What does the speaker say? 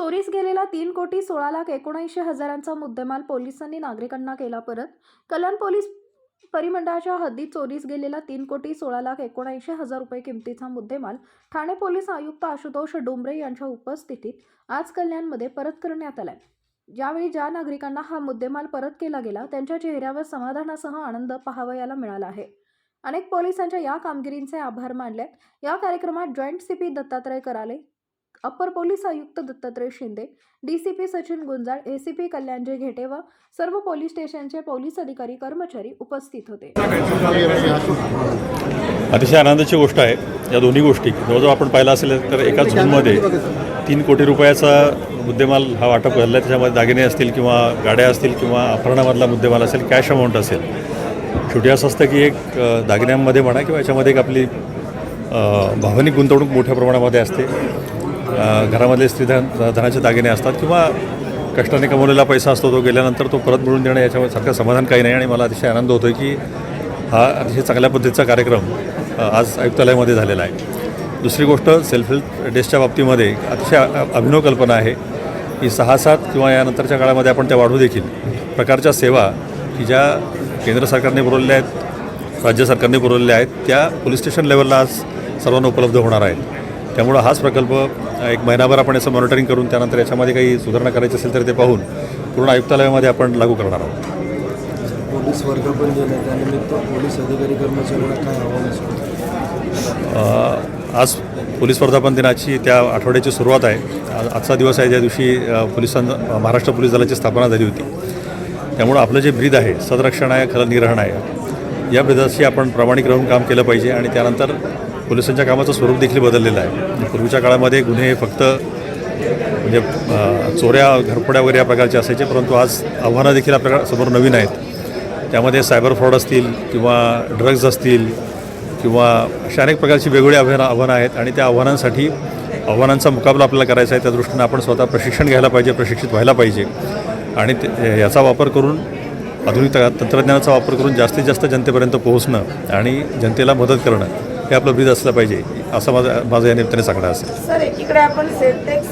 चोरीस गेलेला तीन कोटी सोळा लाख एकोणऐंशी हजारांचा मुद्देमाल पोलिसांनी नागरिकांना केला परत. कल्याण पोलीस परिमंडळाच्या हद्दीत चोरीस गेलेला तीन कोटी सोळा लाख एकोणऐंशी हजार रुपये किमतीचा मुद्देमाल ठाणे पोलीस आयुक्त आशुतोष डोंबरे यांच्या उपस्थितीत आज कल्याणमध्ये परत करण्यात आलाय. ज्यावेळी ज्या नागरिकांना हा मुद्देमाल परत केला गेला त्यांच्या चेहऱ्यावर समाधानासह आनंद पाहावयाला मिळाला आहे. अनेक पोलिसांच्या या कामगिरींचे आभार मानले या कार्यक्रमात जॉईंट सी पी दत्तात्रय कराले अप्पर पोलीस आयुक्त दत्तात्रय शिंदे डीसीपी सचिन गुंजाळ एसीपी कल्याणजी घेटे व सर्व पोलीस स्टेशनचे पोलीस अधिकारी कर्मचारी उपस्थित होते. अतिशय आनंदाची गोष्ट आहे. या दोन्ही गोष्टी. जवळजवळ आपण पाहिलं असेल तर एका झोनमध्ये तीन कोटी रुपयाचा मुद्देमाल हा वाटप झाला आहे. त्याच्यामध्ये दागिने असतील किंवा गाड्या असतील किंवा अपहरणामधला मुद्देमाल असेल कॅश अमाऊंट असेल. शेवटी असं असतं की एक दागिन्यांमध्ये म्हणा किंवा याच्यामध्ये एक आपली भावनिक गुंतवणूक मोठ्या प्रमाणामध्ये असते. घरामधले स्त्रीधन धनाचे दागिने असतात किंवा कष्टाने कमवलेला पैसा असतो तो गेल्यानंतर तो परत मिळून देणं याच्यासारखं सारखं समाधान काही नाही. आणि मला अतिशय आनंद होतो की हा अतिशय चांगल्या पद्धतीचा कार्यक्रम आज आयुक्तालयामध्ये झालेला आहे. दुसरी गोष्ट सेल्फ हेल्प डेस्कच्या बाबतीमध्ये अतिशय अभिनव कल्पना आहे की सहा सात किंवा यानंतरच्या काळामध्ये आपण त्या वाढवू देखील. प्रकारच्या सेवा की ज्या केंद्र सरकारने पुरवलेल्या आहेत राज्य सरकारने पुरवलेल्या आहेत त्या पोलीस स्टेशन लेवलला आज सर्वांना उपलब्ध होणार आहेत. त्यामुळं हाच प्रकल्प एक महिनाभर आपण याचं मॉनिटरिंग करून त्यानंतर याच्यामध्ये काही सुधारणा करायची असेल तर ते पाहून पूर्ण आयुक्तालयामध्ये आपण लागू करणार आहोत. पोलीस वर्गापन दिला त्यानिमित्त पोलीस अधिकारी कर्मचाऱ्यांना काय आव्हान अ, आज पोलीस वर्धापन दिनाची त्या आठवड्याची सुरुवात आहे. आज- आजचा दिवस आहे ज्या दिवशी अ, पोलिसां महाराष्ट्र पोलीस दलाची स्थापना झाली होती. त्यामुळं आपलं जे ब्रीद आहे सदरक्षण आहे खलनिग्रहण आहे या ब्रीदाशी आपण प्रामाणिक राहून काम केलं पाहिजे आणि त्यानंतर पोलिसांच्या कामाचं स्वरूप देखील बदललेलं आहे. पूर्वीच्या काळामध्ये गुन्हे हे फक्त म्हणजे चोऱ्या घरफोड्या वगैरे या प्रकारचे असायचे परंतु आज आव्हानं देखील आपल्यासमोर नवीन आहेत. त्यामध्ये सायबर फ्रॉड असतील किंवा ड्रग्ज असतील किंवा अशा अनेक प्रकारची वेगवेगळी आव्हानं आव्हानं आहेत आणि त्या आव्हानांसाठी आव्हानांचा मुकाबला आपल्याला करायचा आहे त्या दृष्टीनं आपण स्वतः प्रशिक्षण घ्यायला पाहिजे प्रशिक्षित व्हायला पाहिजे. आणि ते याचा वापर करून आधुनिक त- तंत्रज्ञानाचा वापर करून जास्तीत जास्त जनतेपर्यंत पोहोचणं आणि जनतेला मदत करणं. हे आपलं ब्रिज असलं पाहिजे असं माझं माझं या निमित्ताने सांगणं असेल. सर एकीकडे आपण सेल्टेक्स